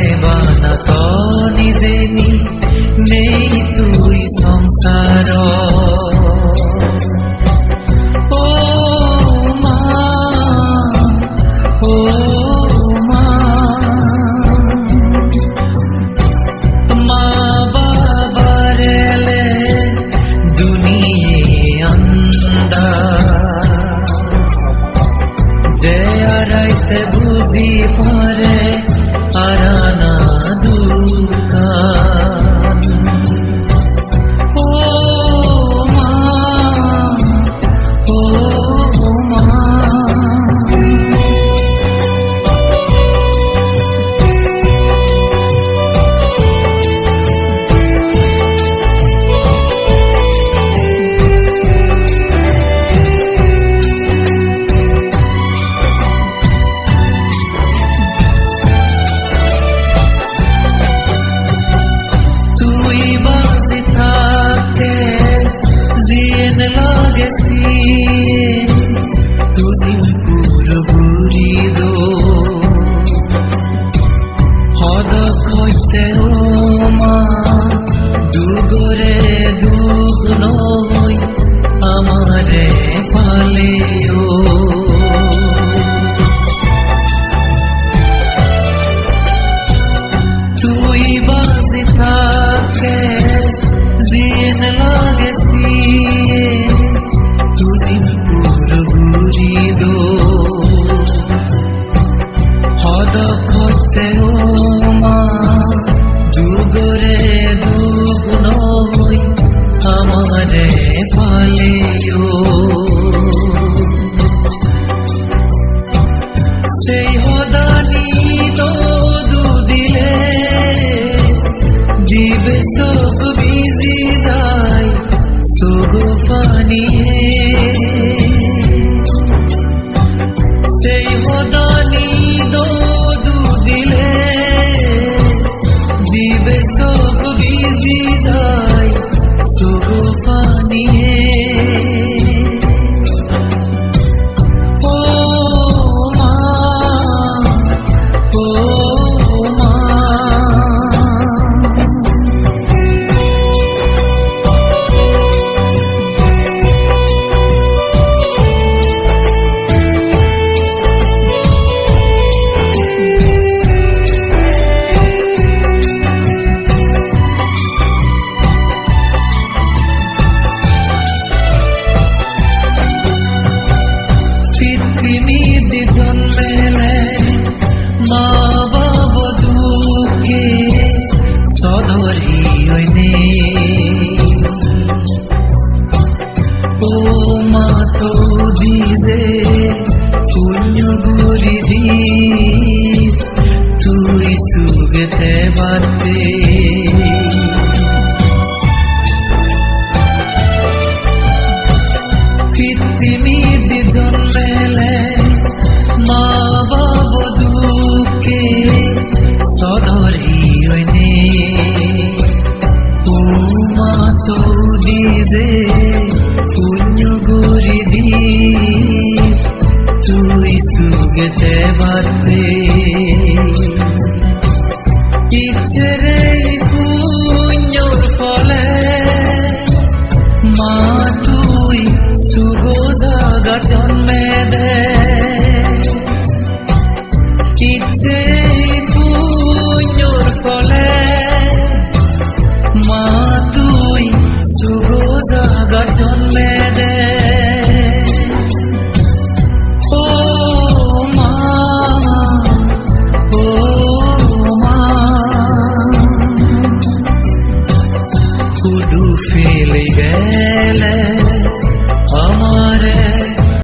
দেবানত নিজেনি নেই তুই সংসার বাজি থাকে জিন লাগেছি যেতে বাতি ফিরতি জন্মে দে ইচ্ছে পুণ্যর ফলে মা তুই শুভ জাগার জন্মে